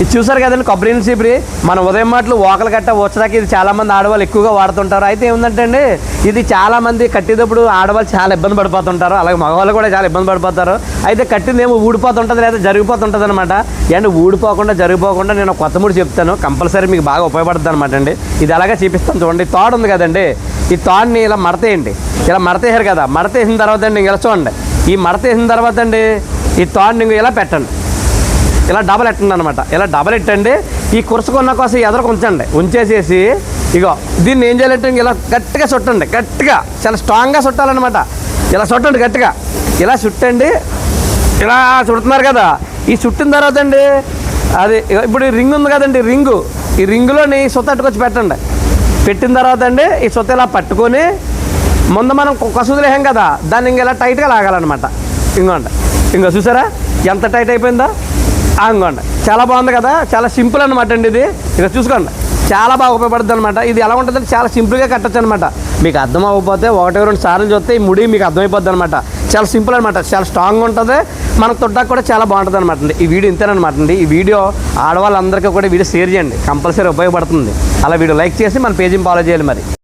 ఇది చూసారు కదండి కొబ్బరి నీళ్ళు మన ఉదయం మాటలు ఓకలు కట్ట వచ్చడానికి ఇది చాలా మంది ఆడవాళ్ళు ఎక్కువగా వాడుతుంటారు. అయితే ఏముందంటే అండి ఇది చాలా మంది కట్టేటప్పుడు ఆడవాళ్ళు చాలా ఇబ్బంది పడిపోతుంటారు. అలాగే మగవాళ్ళు కూడా చాలా ఇబ్బంది పడిపోతారు. అయితే కట్టింది ఏమో ఊడిపోతుంటుంది లేదా జరిగిపోతుంటుంది అనమాట అండ్ ఊడిపోకుండా జరిగిపోకుండా నేను కొత్త మూడు చెప్తాను. కంపల్సరీ మీకు బాగా ఉపయోగపడుతుంది అనమాట అండి. ఇది అలాగే చూపిస్తాను చూడండి. ఈ తోడ ఉంది కదండి ఈ తోడని ఇలా మడతేయండి ఇలా మడతేసారు కదా మడతేసిన తర్వాత అండి ఇలా చూడండి. ఈ మడతేసిన తర్వాత అండి ఈ తోడని ఇలా పెట్టండి. ఇలా డబల్ ఎట్టండి అనమాట ఇలా డబల్ ఎట్టండి ఈ కురుసుకున్న కోసం ఎదరకు ఉంచండి. ఉంచేసేసి ఇగో దీన్ని ఏం చేయాలంటే ఇలా గట్టిగా చుట్టండి. గట్టిగా చాలా స్ట్రాంగ్గా చుట్టాలన్నమాట. ఇలా చుట్టండి గట్టిగా. ఇలా చుట్టండి. ఇలా చుడుతున్నారు కదా. ఈ చుట్టిన తర్వాత అండి అది ఇప్పుడు ఈ రింగ్ ఉంది కదండి రింగు ఈ రింగులోని సొత్త అట్టుకొచ్చి పెట్టండి. పెట్టిన తర్వాత అండి ఈ సొత్త ఇలా పట్టుకొని ముందు మనం కసుదులేహాం కదా. దాన్ని ఇంక ఇలా టైట్గా లాగాలన్నమాట. ఇంకోండి ఇంకో చూసారా? ఎంత టైట్ అయిపోయిందో? అనుకోండి చాలా బాగుంది కదా? చాలా సింపుల్ అనమాట అండి ఇది. ఇక చూసుకోండి. చాలా బాగా ఉపయోగపడుతుంది అనమాట ఇది ఎలా ఉంటుందంటే చాలా సింపుల్గా కట్టచ్చు అనమాట మీకు అర్థం అవ్వకపోతే ఒకటి రెండు సార్లు చూస్తే ఈ ముడి మీకు అర్థమైపోద్ది అనమాట చాలా సింపుల్ అనమాట చాలా స్ట్రాంగ్ ఉంటుంది. మన తొట్టాకు కూడా చాలా బాగుంటుంది అనమాట అండి ఈ వీడియో ఇంతేనమాట అండి. ఈ వీడియో ఆడవాళ్ళందరికీ కూడా వీడియో షేర్ చేయండి. కంపల్సరీ ఉపయోగపడుతుంది. అలా వీడియో లైక్ చేసి మన పేజీని ఫాలో చేయాలి మరి.